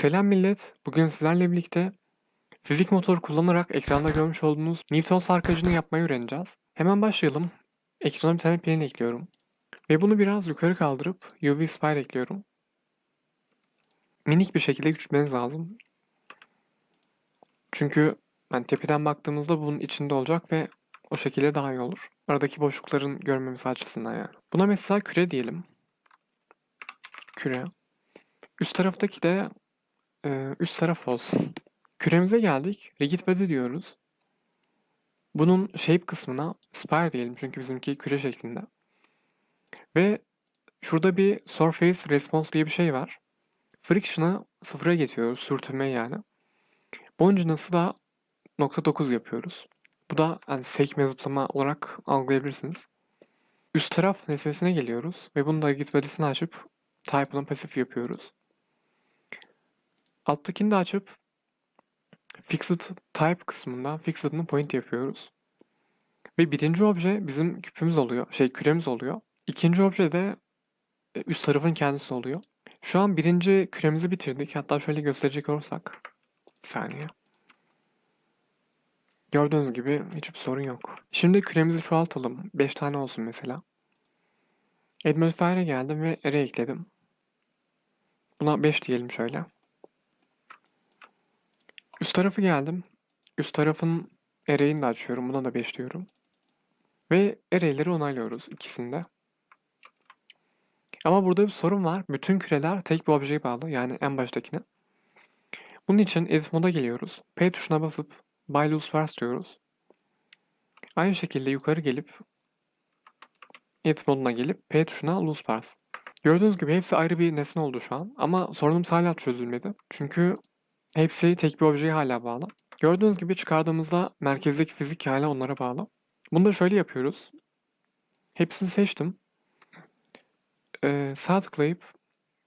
Selam millet. Bugün sizlerle birlikte fizik motor kullanarak ekranda görmüş olduğunuz Newton sarkacını yapmayı öğreneceğiz. Hemen başlayalım. Ekrana bir tane plane ekliyorum. Ve bunu biraz yukarı kaldırıp UV spire ekliyorum. Minik bir şekilde küçültmeniz lazım. Çünkü yani tepeden baktığımızda bunun içinde olacak ve o şekilde daha iyi olur. Aradaki boşlukların görmemiz açısından yani. Buna mesela küre diyelim. Küre. Üst taraftaki de e, üst taraf olsun. Küremize geldik. Rigid body diyoruz. Bunun shape kısmına spire diyelim çünkü bizimki küre şeklinde. Ve şurada bir surface response diye bir şey var. Friction'ı sıfıra getiriyoruz. Sürtünme yani. Bongenus'ı da nokta 9 yapıyoruz. Bu da yani sekme zıplama olarak algılayabilirsiniz. Üst taraf nesnesine geliyoruz ve bunu da body'sini açıp type'ını pasif yapıyoruz. Alttakini de açıp Fixed Type kısmından Fixed'ını point yapıyoruz. Ve birinci obje bizim küpümüz oluyor, şey küremiz oluyor. İkinci obje de e, üst tarafın kendisi oluyor. Şu an birinci küremizi bitirdik. Hatta şöyle gösterecek olursak. Bir saniye. Gördüğünüz gibi hiçbir sorun yok. Şimdi küremizi çoğaltalım. 5 tane olsun mesela. Modifier'e geldim ve array ekledim. Buna 5 diyelim şöyle. Üst tarafı geldim. Üst tarafın array'ini de açıyorum. Buna da 5 diyorum. Ve array'leri onaylıyoruz ikisinde. Ama burada bir sorun var. Bütün küreler tek bir objeye bağlı. Yani en baştakine. Bunun için edit moda geliyoruz. P tuşuna basıp by loose first diyoruz. Aynı şekilde yukarı gelip edit moduna gelip P tuşuna loose parse. Gördüğünüz gibi hepsi ayrı bir nesne oldu şu an. Ama sorunumuz hala çözülmedi. Çünkü Hepsi tek bir objeye hala bağlı. Gördüğünüz gibi çıkardığımızda merkezdeki fizik hala onlara bağlı. Bunu da şöyle yapıyoruz. Hepsini seçtim. Ee, sağ tıklayıp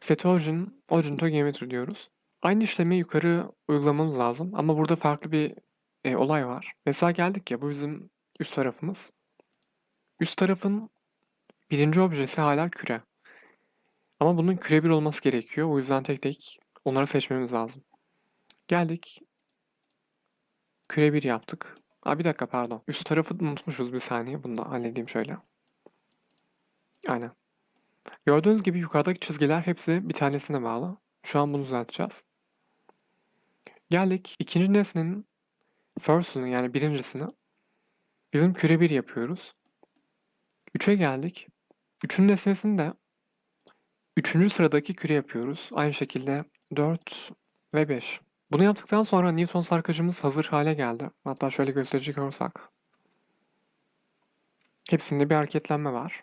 Set Origin, Origin to Geometry diyoruz. Aynı işlemi yukarı uygulamamız lazım ama burada farklı bir e, olay var. Mesela geldik ya bu bizim üst tarafımız. Üst tarafın birinci objesi hala küre. Ama bunun küre bir olması gerekiyor. O yüzden tek tek onları seçmemiz lazım. Geldik. Küre 1 yaptık. Aa, bir dakika pardon. Üst tarafı unutmuşuz bir saniye. Bunu da halledeyim şöyle. Aynen. Gördüğünüz gibi yukarıdaki çizgiler hepsi bir tanesine bağlı. Şu an bunu düzelteceğiz. Geldik ikinci nesnenin first'ünü yani birincisini bizim küre 1 yapıyoruz. 3'e geldik. Üçüncü nesnesini de üçüncü sıradaki küre yapıyoruz. Aynı şekilde 4 ve 5. Bunu yaptıktan sonra Newton sarkacımız hazır hale geldi. Hatta şöyle gösterecek olursak. Hepsinde bir hareketlenme var.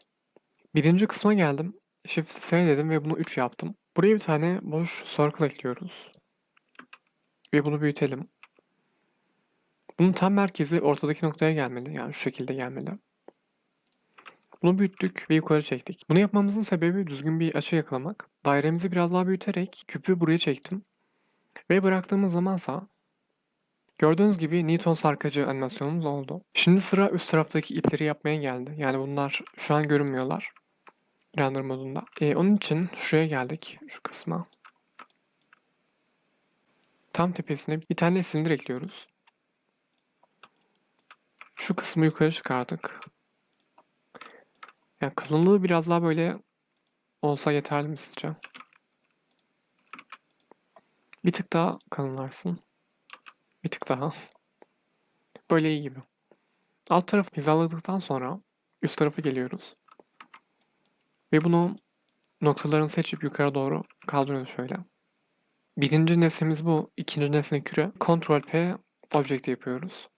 Birinci kısma geldim. Shift S dedim ve bunu 3 yaptım. Buraya bir tane boş circle ekliyoruz. Ve bunu büyütelim. Bunun tam merkezi ortadaki noktaya gelmeli. Yani şu şekilde gelmeli. Bunu büyüttük ve yukarı çektik. Bunu yapmamızın sebebi düzgün bir açı yakalamak. Dairemizi biraz daha büyüterek küpü buraya çektim. Ve bıraktığımız zamansa gördüğünüz gibi Newton sarkacı animasyonumuz oldu. Şimdi sıra üst taraftaki ipleri yapmaya geldi. Yani bunlar şu an görünmüyorlar render modunda. Ee, onun için şuraya geldik şu kısma. Tam tepesine bir tane silindir ekliyoruz. Şu kısmı yukarı çıkardık. Yani kalınlığı biraz daha böyle olsa yeterli mi sizce? Bir tık daha kalınlarsın. Bir tık daha. Böyle iyi gibi. Alt tarafı hizaladıktan sonra üst tarafa geliyoruz. Ve bunu noktalarını seçip yukarı doğru kaldırıyoruz şöyle. Birinci nesnemiz bu. ikinci nesne küre. Ctrl P Object yapıyoruz.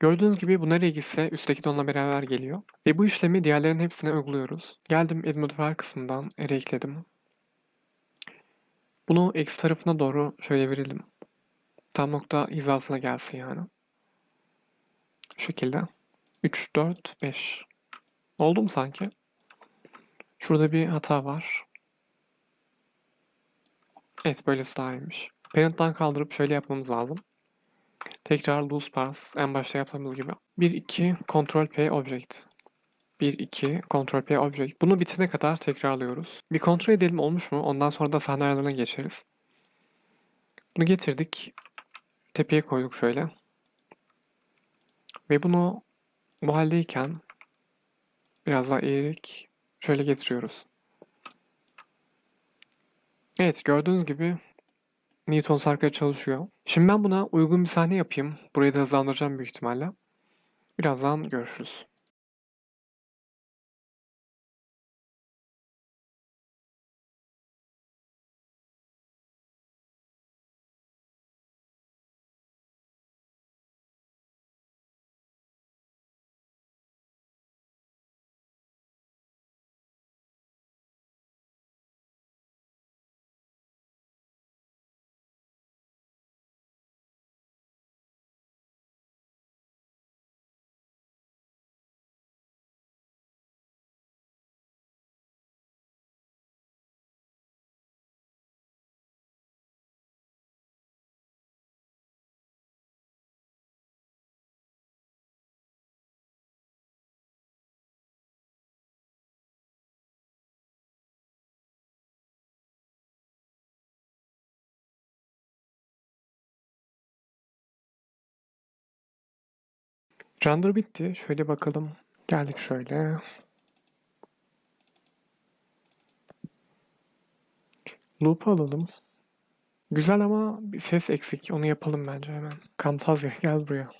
Gördüğünüz gibi bu nereye gitse üstteki de onunla beraber geliyor. Ve bu işlemi diğerlerin hepsine uyguluyoruz. Geldim Add Modifier kısmından ekledim. Bunu x tarafına doğru şöyle verelim. Tam nokta hizasına gelsin yani. Şu şekilde. 3, 4, 5. Oldu mu sanki? Şurada bir hata var. Evet böylesi daha iyiymiş. Parent'tan kaldırıp şöyle yapmamız lazım. Tekrar loose parse en başta yaptığımız gibi. 1, 2, Ctrl P object. 1, 2, Ctrl P Object. Bunu bitene kadar tekrarlıyoruz. Bir kontrol edelim olmuş mu? Ondan sonra da sahne ayarlarına geçeriz. Bunu getirdik. Tepeye koyduk şöyle. Ve bunu bu haldeyken biraz daha eğerek şöyle getiriyoruz. Evet gördüğünüz gibi Newton sarkaya çalışıyor. Şimdi ben buna uygun bir sahne yapayım. Burayı da hızlandıracağım büyük ihtimalle. Birazdan görüşürüz. Render bitti. Şöyle bakalım. Geldik şöyle. Loop alalım. Güzel ama bir ses eksik. Onu yapalım bence hemen. Camtasia gel buraya.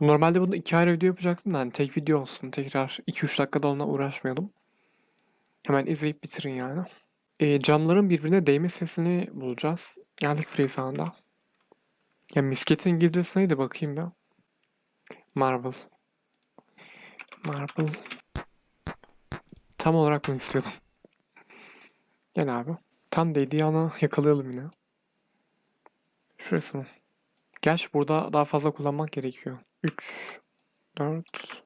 Normalde bunu iki ayrı video yapacaktım da hani tek video olsun. Tekrar 2-3 dakikada onunla uğraşmayalım. Hemen izleyip bitirin yani. E, camların birbirine değme sesini bulacağız. Geldik Freesound'a. Ya misketin İngilizcesi neydi bakayım ben. Marble. Marble. Tam olarak bunu istiyordum. Gel abi. Tam dediği ana yakalayalım yine. Şurası mı? Gerçi burada daha fazla kullanmak gerekiyor. 3 4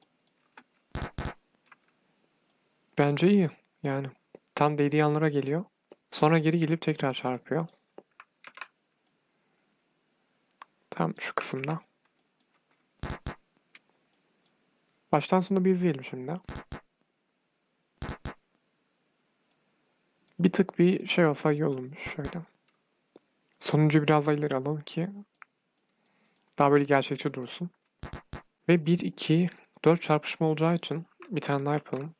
Bence iyi. Yani tam dediği anlara geliyor. Sonra geri gelip tekrar çarpıyor. Tam şu kısımda. Baştan sona bir izleyelim şimdi. Bir tık bir şey olsa iyi olurmuş şöyle. Sonuncu biraz daha ileri alalım ki daha böyle gerçekçi dursun. Ve 1, 2, 4 çarpışma olacağı için bir tane daha yapalım.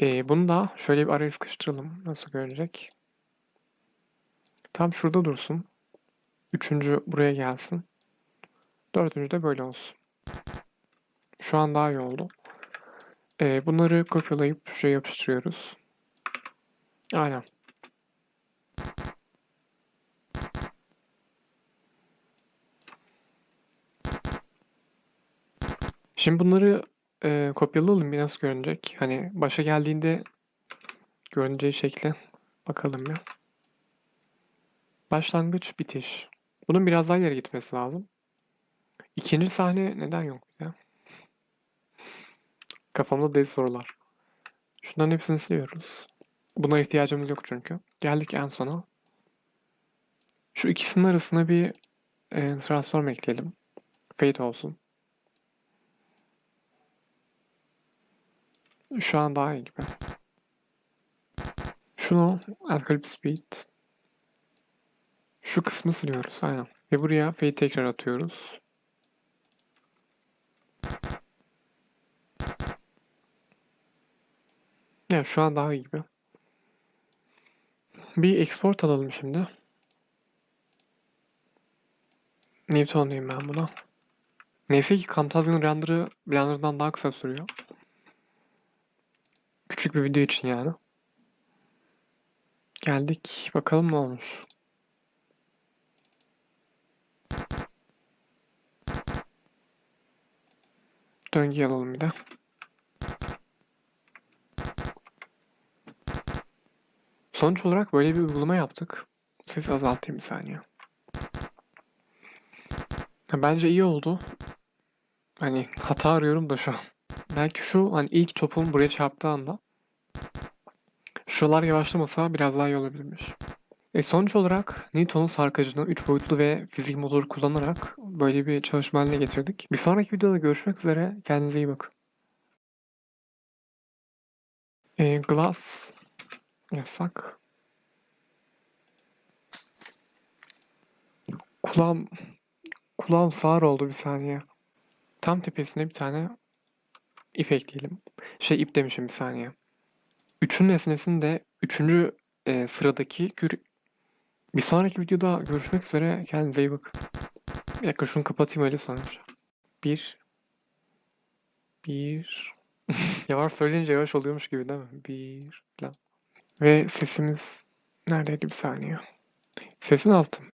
Ee, bunu da şöyle bir araya sıkıştıralım. Nasıl görünecek? Tam şurada dursun. Üçüncü buraya gelsin. Dördüncü de böyle olsun. Şu an daha iyi oldu. Ee, bunları kopyalayıp şuraya yapıştırıyoruz. Aynen. Şimdi bunları e, kopyalayalım bir nasıl görünecek. Hani başa geldiğinde görüneceği şekli bakalım ya. Başlangıç, bitiş. Bunun biraz daha ileri gitmesi lazım. İkinci sahne neden yok ya? Kafamda deli sorular. Şunların hepsini siliyoruz. Buna ihtiyacımız yok çünkü. Geldik en sona. Şu ikisinin arasına bir e, transform ekleyelim. Fade olsun. Şu an daha iyi gibi. Şunu Alkalip Speed. Şu kısmı siliyoruz. Aynen. Ve buraya fade tekrar atıyoruz. Yani şu an daha iyi gibi. Bir export alalım şimdi. Newton diyeyim ben buna. Neyse ki Camtasia'nın render'ı Blender'dan daha kısa sürüyor. Küçük bir video için yani. Geldik. Bakalım ne olmuş. Döngü alalım bir de. Sonuç olarak böyle bir uygulama yaptık. Ses azaltayım bir saniye. Bence iyi oldu. Hani hata arıyorum da şu an. Belki şu hani ilk topum buraya çarptığı anda şuralar yavaşlamasa biraz daha iyi olabilirmiş. E sonuç olarak Newton'un sarkacını 3 boyutlu ve fizik motoru kullanarak böyle bir çalışma haline getirdik. Bir sonraki videoda görüşmek üzere. Kendinize iyi bakın. E, glass yasak. Kulağım kulağım sağır oldu bir saniye. Tam tepesine bir tane ip ekleyelim. Şey ip demişim bir saniye. Üçün nesnesini de üçüncü e, sıradaki. Bir sonraki videoda görüşmek üzere. Kendinize iyi bakın. Bir dakika şunu kapatayım öyle sonra. Bir. Bir. yavaş söyleyince yavaş oluyormuş gibi değil mi? Bir. Ve sesimiz neredeydi bir saniye. Sesi ne yaptım?